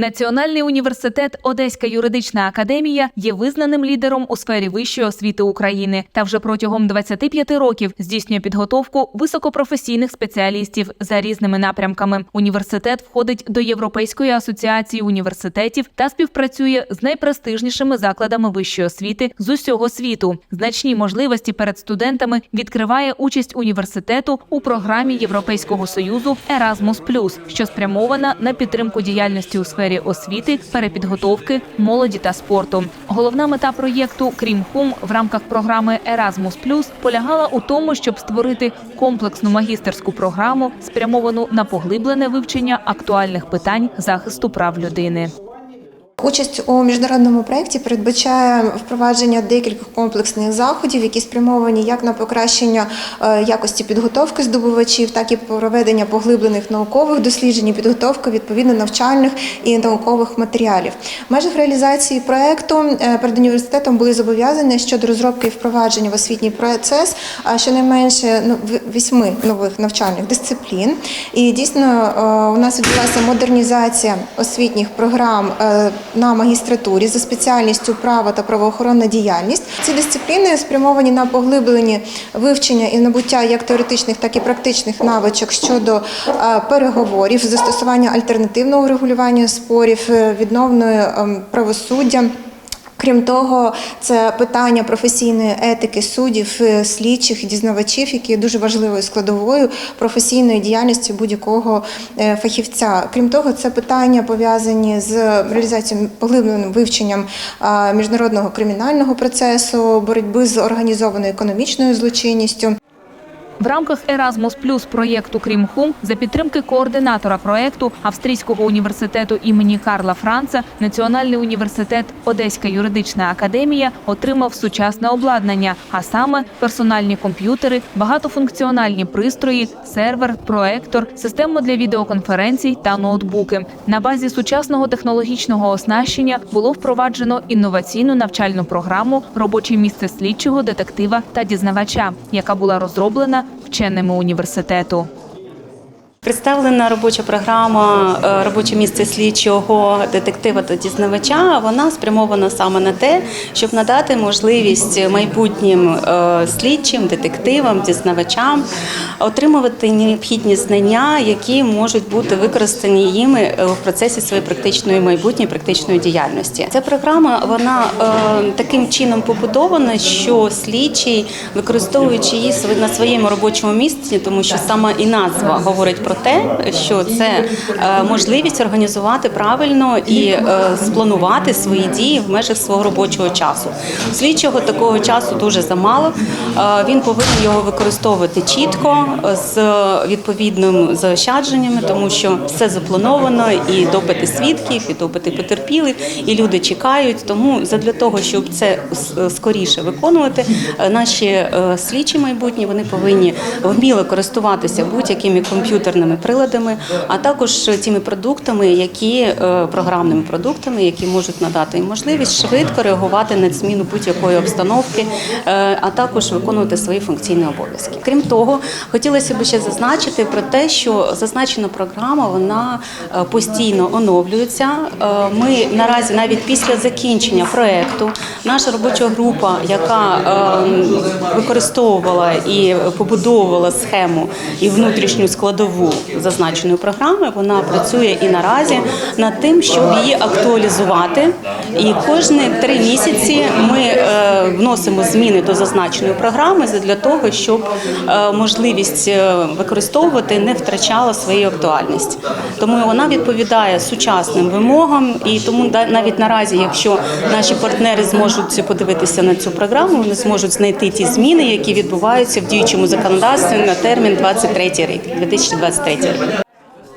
Національний університет Одеська юридична академія є визнаним лідером у сфері вищої освіти України та вже протягом 25 років здійснює підготовку високопрофесійних спеціалістів за різними напрямками. Університет входить до Європейської асоціації університетів та співпрацює з найпрестижнішими закладами вищої освіти з усього світу. Значні можливості перед студентами відкриває участь університету у програмі Європейського союзу Erasmus+, що спрямована на підтримку діяльності у сфері освіти, перепідготовки, молоді та спорту. Головна мета проєкту Крім Хум в рамках програми Erasmus+, полягала у тому, щоб створити комплексну магістерську програму, спрямовану на поглиблене вивчення актуальних питань захисту прав людини. Участь у міжнародному проєкті передбачає впровадження декількох комплексних заходів, які спрямовані як на покращення е, якості підготовки здобувачів, так і проведення поглиблених наукових досліджень, і підготовка відповідно навчальних і наукових матеріалів. В межах реалізації проєкту е, перед університетом були зобов'язання щодо розробки і впровадження в освітній процес щонайменше ну, вісьми нових навчальних дисциплін. І дійсно е, у нас відбулася модернізація освітніх програм на магістратурі за спеціальністю права та правоохоронна діяльність. Ці дисципліни спрямовані на поглиблені вивчення і набуття як теоретичних, так і практичних навичок щодо е, переговорів, застосування альтернативного регулювання спорів, е, відновної ем, правосуддя. Крім того, це питання професійної етики суддів, е, слідчих дізнавачів, які є дуже важливою складовою професійної діяльності будь-якого е, фахівця. Крім того, це питання пов'язані з реалізацією поглибленим вивченням міжнародного кримінального процесу, боротьби з організованою економічною злочинністю. В рамках Erasmus Plus проєкту Крім Хум за підтримки координатора проєкту Австрійського університету імені Карла Франца Національний університет Одеська юридична академія отримав сучасне обладнання, а саме персональні комп'ютери, багатофункціональні пристрої, сервер, проектор, систему для відеоконференцій та ноутбуки. На базі сучасного технологічного оснащення було впроваджено інноваційну навчальну програму Робоче місце слідчого, детектива та дізнавача, яка була розроблена вченими університету. Представлена робоча програма е, робоче місце слідчого детектива та дізнавача. Вона спрямована саме на те, щоб надати можливість майбутнім е, слідчим, детективам, дізнавачам отримувати необхідні знання, які можуть бути використані їми е, в процесі своєї практичної майбутньої практичної діяльності. Ця програма вона таким чином побудована, що слідчий, використовуючи її на своєму робочому місці, тому що саме і назва говорить про те, що це е, можливість організувати правильно і е, спланувати свої дії в межах свого робочого часу. Слідчого такого часу дуже замало. Е, Він повинен його використовувати чітко з відповідним заощадженнями, тому що все заплановано, і допити свідків, і допити потерпілих, і люди чекають. Тому задля того, щоб це скоріше виконувати, наші слідчі майбутні вони повинні вміло користуватися будь-якими комп'ютерними приладами, а також тими продуктами, які е, програмними продуктами, які можуть надати їм можливість швидко реагувати на зміну будь-якої обстановки, е, а також виконувати свої функційні обов'язки. Крім того, хотілося б ще зазначити про те, що зазначена програма вона е, постійно оновлюється. Ми наразі навіть після закінчення проекту наша робоча група, яка використовувала і побудовувала схему і внутрішню складову зазначеної програми, вона працює і наразі над тим, щоб її актуалізувати. І кожні три місяці ми е, вносимо зміни до зазначеної програми для того, щоб е, можливість е, використовувати не втрачала своєї актуальності. Тому вона відповідає сучасним вимогам, і тому навіть наразі, якщо наші партнери зможуть подивитися на цю програму, вони зможуть знайти ті зміни, які відбуваються в діючому законодавстві на термін 23 рік, 2023 рік.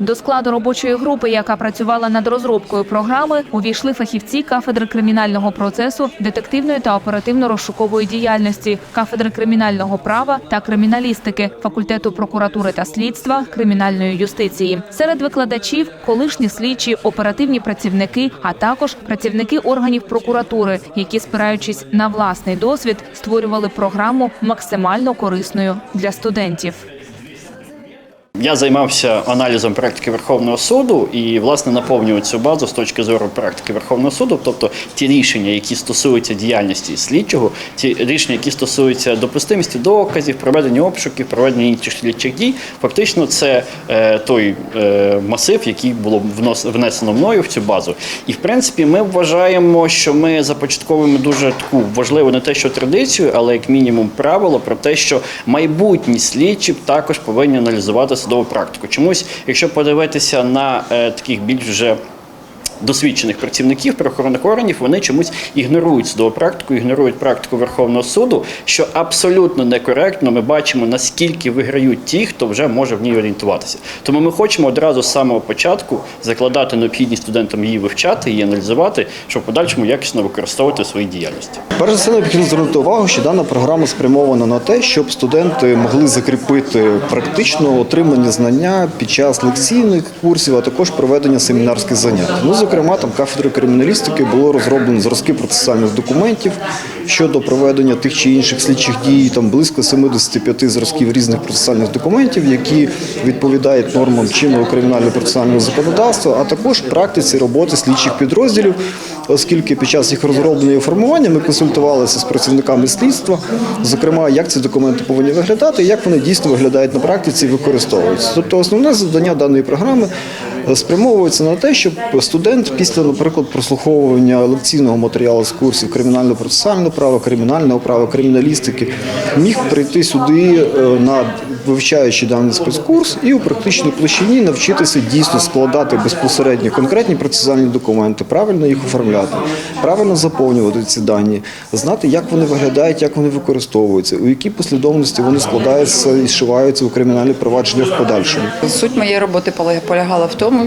До складу робочої групи, яка працювала над розробкою програми, увійшли фахівці кафедри кримінального процесу, детективної та оперативно-розшукової діяльності, кафедри кримінального права та криміналістики, факультету прокуратури та слідства, кримінальної юстиції. Серед викладачів колишні слідчі, оперативні працівники, а також працівники органів прокуратури, які, спираючись на власний досвід, створювали програму максимально корисною для студентів. Я займався аналізом практики Верховного суду і власне наповнюю цю базу з точки зору практики Верховного суду, тобто ті рішення, які стосуються діяльності слідчого, ті рішення, які стосуються допустимості доказів, проведення обшуків, проведення інших слідчих дій, фактично це е, той е, масив, який було внос, внесено мною в цю базу. І в принципі, ми вважаємо, що ми започатковуємо дуже таку важливу не те, що традицію, але як мінімум правило про те, що майбутні слідчі також повинні аналізувати судову практику. Чомусь, якщо подивитися на е, таких більш вже досвідчених працівників правоохоронних органів, вони чомусь ігнорують судову практику, ігнорують практику Верховного суду, що абсолютно некоректно. Ми бачимо, наскільки виграють ті, хто вже може в ній орієнтуватися. Тому ми хочемо одразу з самого початку закладати необхідність студентам її вивчати, її аналізувати, щоб в подальшому якісно використовувати в своїй діяльності. Перш за все, необхідно звернути увагу, що дана програма спрямована на те, щоб студенти могли закріпити практично отримані знання під час лекційних курсів, а також проведення семінарських занять. Ну, зокрема, там кафедрою криміналістики було розроблено зразки процесуальних документів щодо проведення тих чи інших слідчих дій. Там близько 75 зразків різних процесуальних документів, які відповідають нормам чинного кримінального процесуального законодавства, а також практиці роботи слідчих підрозділів, оскільки під час їх розроблення і формування ми консультувалися з працівниками слідства, зокрема, як ці документи повинні виглядати, як вони дійсно виглядають на практиці і використовуються. Тобто, основне завдання даної програми спрямовується на те, щоб студент після, наприклад, прослуховування лекційного матеріалу з курсів кримінально-процесуального права, кримінального права, криміналістики, міг прийти сюди е, на вивчаючи даний спецкурс і у практичній площині навчитися дійсно складати безпосередньо конкретні процесуальні документи, правильно їх оформляти, правильно заповнювати ці дані, знати, як вони виглядають, як вони використовуються, у якій послідовності вони складаються і зшиваються у кримінальні провадження в подальшому. Суть моєї роботи полягала в тому,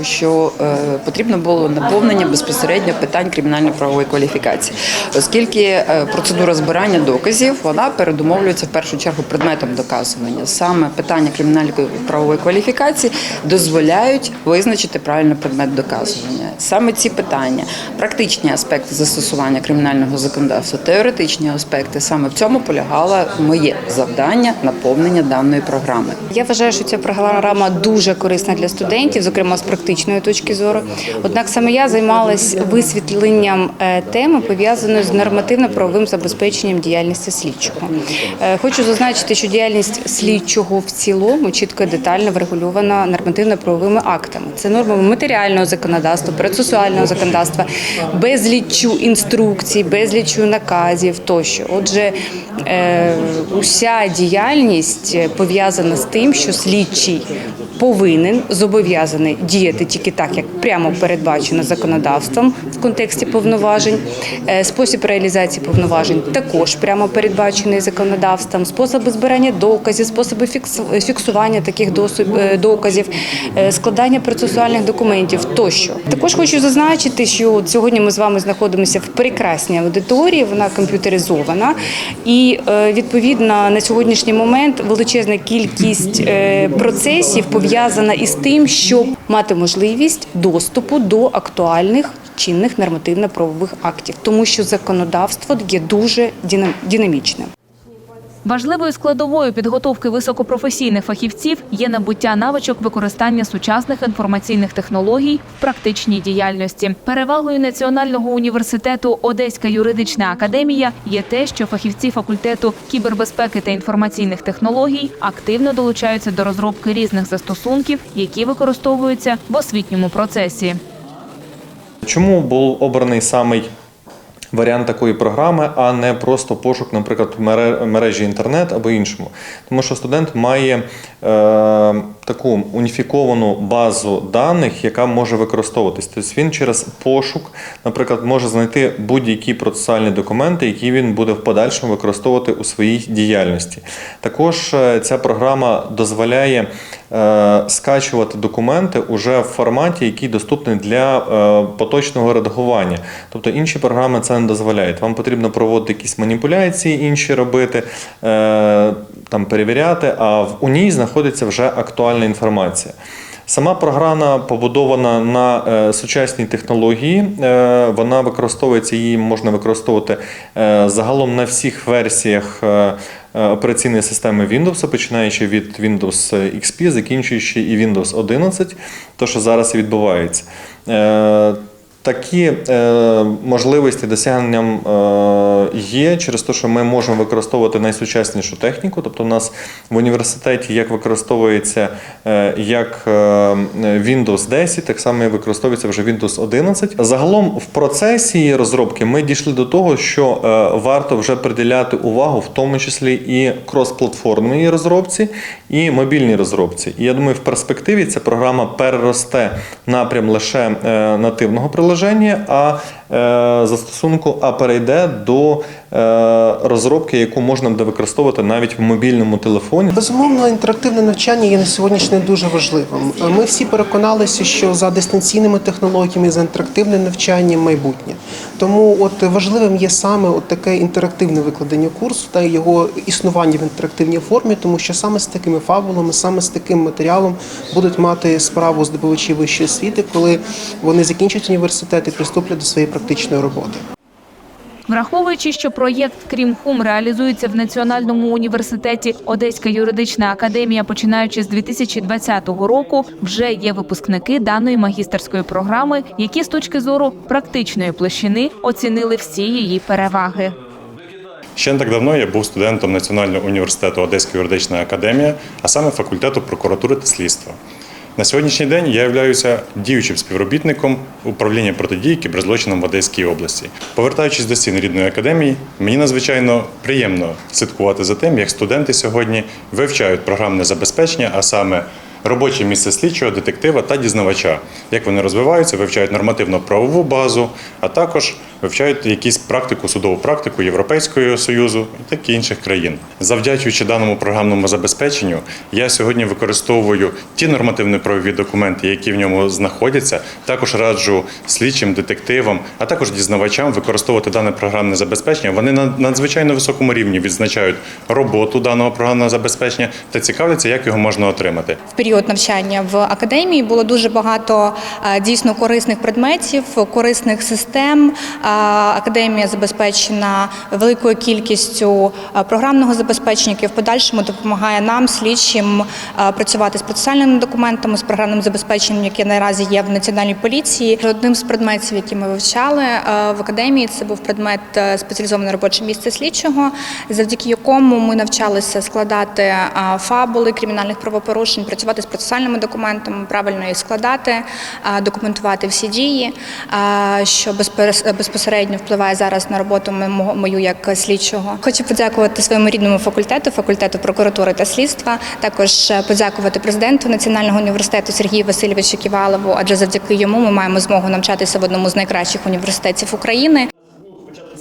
е, що е, потрібно було наповнення безпосередньо питань кримінально-правової кваліфікації, оскільки е, процедура збирання доказів вона передумовлюється в першу чергу предметом доказування. Саме питання кримінально-правової кваліфікації дозволяють визначити правильно предмет доказування. Саме ці питання, практичні аспекти застосування кримінального законодавства, теоретичні аспекти, саме в цьому полягало моє завдання наповнення даної програми. Я вважаю, що ця програма дуже корисна для студентів, зокрема з практичної точки зору. Однак саме я займалась висвітленням е, теми, пов'язаної з нормативно-правовим забезпеченням діяльності слідчого. Е, Хочу зазначити, що діяльність слідчого в цілому чітко і детально врегульована нормативно-правовими актами. Це нормами матеріального законодавства, процесуального законодавства, безліччю інструкцій, безліччю наказів тощо. Отже, е, уся діяльність пов'язана з тим, що слідчий повинен зобов'язаний діяти тільки так, як прямо передбачено законодавством в контексті повноважень. Е, Спосіб реалізації повноважень також прямо передбачений законодавством. Способи збирання доказів, способи фіксування таких е, доказів, е, складання процесуальних документів тощо. Також хочу зазначити, що от сьогодні ми з вами знаходимося в прекрасній аудиторії, вона комп'ютеризована, і відповідно на сьогоднішній момент величезна кількість процесів пов'язана із тим, щоб мати можливість доступу до актуальних чинних нормативно-правових актів, тому що законодавство є дуже динамічним. Важливою складовою підготовки високопрофесійних фахівців є набуття навичок використання сучасних інформаційних технологій в практичній діяльності. Перевагою Національного університету Одеська юридична академія є те, що фахівці факультету кібербезпеки та інформаційних технологій активно долучаються до розробки різних застосунків, які використовуються в освітньому процесі. Чому був обраний самий варіант такої програми, а не просто пошук, наприклад, мережі інтернет або іншому? Тому що студент має е, таку уніфіковану базу даних, яка може використовуватись. Тобто він через пошук, наприклад, може знайти будь-які процесуальні документи, які він буде в подальшому використовувати у своїй діяльності. Також е, ця програма дозволяє е, скачувати документи уже в форматі, який доступний для е, поточного редагування. Тобто інші програми це не дозволяють. Вам потрібно проводити якісь маніпуляції, інші робити, там перевіряти, а в у ній знаходиться вже актуальна інформація. Сама програма побудована на е, сучасній технології. Е, Вона використовується, її можна використовувати е, загалом на всіх версіях. Операційної системи Windows, починаючи від Windows XP, закінчуючи і Windows 11, то що зараз і відбувається. Такі е, можливості досягненням е, є через те, що ми можемо використовувати найсучаснішу техніку. Тобто, у нас в університеті як використовується е, як е, Windows 10, так само і використовується вже Windows 11. Загалом в процесі її розробки ми дійшли до того, що е, варто вже приділяти увагу, в тому числі і кросплатформній розробці, і мобільній розробці. І я думаю, в перспективі ця програма переросте напрям лише е, нативного приложення, а застосунку, а перейде до е, розробки, яку можна буде використовувати навіть в мобільному телефоні. Безумовно, інтерактивне навчання є на сьогоднішній дуже важливим. Ми всі переконалися, що за дистанційними технологіями, за інтерактивним навчанням майбутнє. Тому от важливим є саме от таке інтерактивне викладення курсу та його існування в інтерактивній формі, тому що саме з такими фабулами, саме з таким матеріалом будуть мати справу здобувачі вищої освіти, коли вони закінчать університет і приступлять до своєї практичної роботи. Враховуючи, що проєкт Крім Хум реалізується в Національному університеті Одеська юридична академія, починаючи з 2020 року, вже є випускники даної магістерської програми, які з точки зору практичної площини оцінили всі її переваги. Ще не так давно я був студентом Національного університету Одеська юридична академія, а саме факультету прокуратури та слідства. На сьогоднішній день я являюся діючим співробітником управління протидії кіберзлочинам в Одеській області. Повертаючись до стін рідної академії, мені надзвичайно приємно слідкувати за тим, як студенти сьогодні вивчають програмне забезпечення, а саме робоче місце слідчого, детектива та дізнавача, як вони розвиваються, вивчають нормативно-правову базу, а також вивчають якісь практику, судову практику Європейського Союзу так і інших країн. Завдячуючи даному програмному забезпеченню, я сьогодні використовую ті нормативно-правові документи, які в ньому знаходяться. Також раджу слідчим, детективам, а також дізнавачам використовувати дане програмне забезпечення. Вони на надзвичайно високому рівні відзначають роботу даного програмного забезпечення та цікавляться, як його можна отримати. в період навчання в академії було дуже багато е, дійсно корисних предметів, корисних систем. Академія забезпечена великою кількістю програмного забезпечення, яке в подальшому допомагає нам, слідчим, працювати з процесуальними документами, з програмним забезпеченням, яке наразі є в національній поліції. Одним з предметів, які ми вивчали в академії, це був предмет е, спеціалізоване робоче місце слідчого, завдяки якому ми навчалися складати фабули кримінальних правопорушень, працювати з процесуальними документами, правильно їх складати, документувати всі дії, що безперес- безпосередньо впливає зараз на роботу мою як слідчого. Хочу подякувати своєму рідному факультету, факультету прокуратури та слідства. Також е, подякувати президенту Національного університету Сергію Васильовичу Ківалову, адже завдяки йому ми маємо змогу навчатися в одному з найкращих університетів України.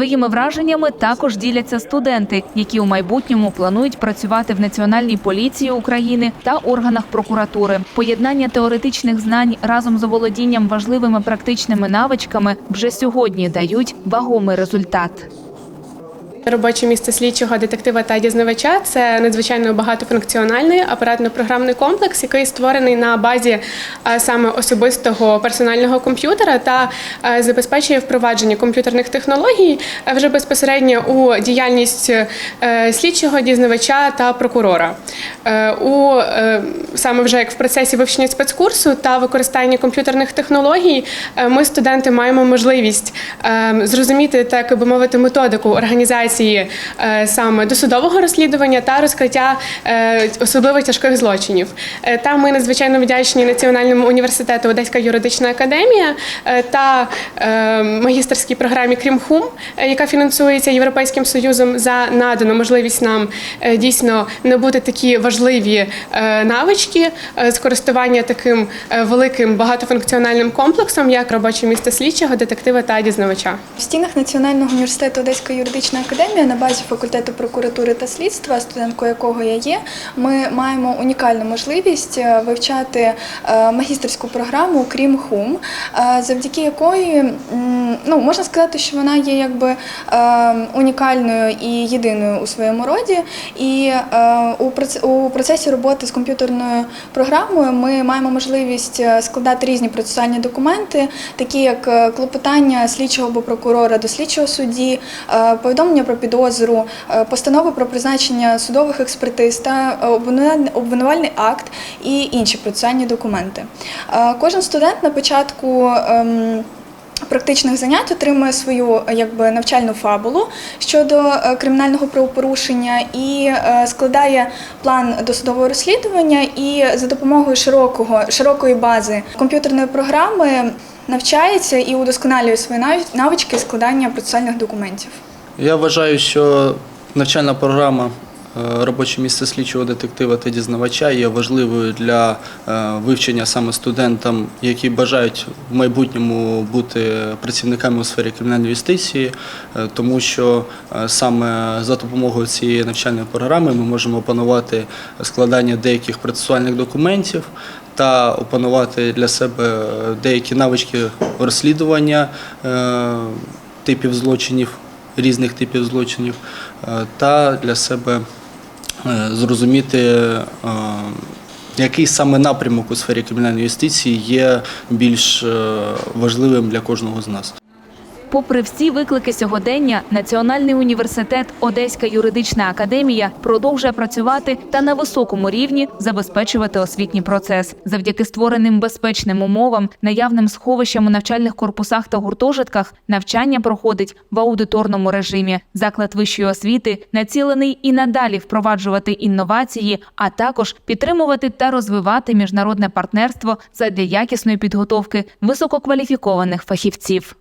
Своїми враженнями також діляться студенти, які у майбутньому планують працювати в Національній поліції України та органах прокуратури. Поєднання теоретичних знань разом з оволодінням важливими практичними навичками вже сьогодні дають вагомий результат. Робоче місце слідчого детектива та дізнавача це надзвичайно багатофункціональний апаратно-програмний комплекс, який створений на базі е, саме особистого персонального комп'ютера та е, забезпечує впровадження комп'ютерних технологій е, вже безпосередньо у діяльність слідчого дізнавача та прокурора. У саме вже як в процесі вивчення спецкурсу та використання комп'ютерних технологій, ми студенти маємо можливість зрозуміти так би мовити методику організації е, саме досудового розслідування та розкриття е, особливо тяжких злочинів. Е, Та ми надзвичайно вдячні Національному університету Одеська юридична академія та магістерській програмі Крімхум, яка фінансується Європейським Союзом за надану можливість нам дійсно набути такі важливі навички з користування таким великим багатофункціональним комплексом, як робоче місце слідчого, детектива та дізнавача. В стінах Національного університету Одеська юридична академія на базі факультету прокуратури та слідства, студенткою якого я є, ми маємо унікальну можливість е, вивчати е, магістерську програму Крім Хум, е, завдяки якої ну, можна сказати, що вона є якби е, унікальною і єдиною у своєму роді. І е, у, процесі роботи з комп'ютерною програмою ми маємо можливість е, складати різні процесуальні документи, такі як е, клопотання слідчого або прокурора до слідчого судді, повідомлення про підозру, постанови про призначення судових експертиз та обвинувальний- акт і інші процесуальні документи. Кожен студент на початку. Практичних занять отримує свою е, якби навчальну фабулу щодо е, кримінального правопорушення і е, складає план досудового розслідування. І за допомогою широкого широкої бази комп'ютерної програми навчається і удосконалює свої нав- навички складання процесуальних документів. Я вважаю, що навчальна програма робоче місце слідчого детектива та дізнавача є важливою для е, вивчення саме студентам, які бажають в майбутньому бути працівниками у сфері кримінальної юстиції, е, тому що е, саме за допомогою цієї навчальної програми ми можемо опанувати складання деяких процесуальних документів та опанувати для себе деякі навички розслідування е, типів злочинів різних типів злочинів, е, та для себе е, зрозуміти, е, який саме напрямок у сфері кримінальної юстиції є більш е, важливим для кожного з нас. Попри всі виклики сьогодення, Національний університет Одеська юридична академія продовжує працювати та на високому рівні забезпечувати освітній процес. Завдяки створеним безпечним умовам, наявним сховищам у навчальних корпусах та гуртожитках, навчання проходить в аудиторному режимі. Заклад вищої освіти націлений і надалі впроваджувати інновації, а також підтримувати та розвивати міжнародне партнерство задля якісної підготовки висококваліфікованих фахівців.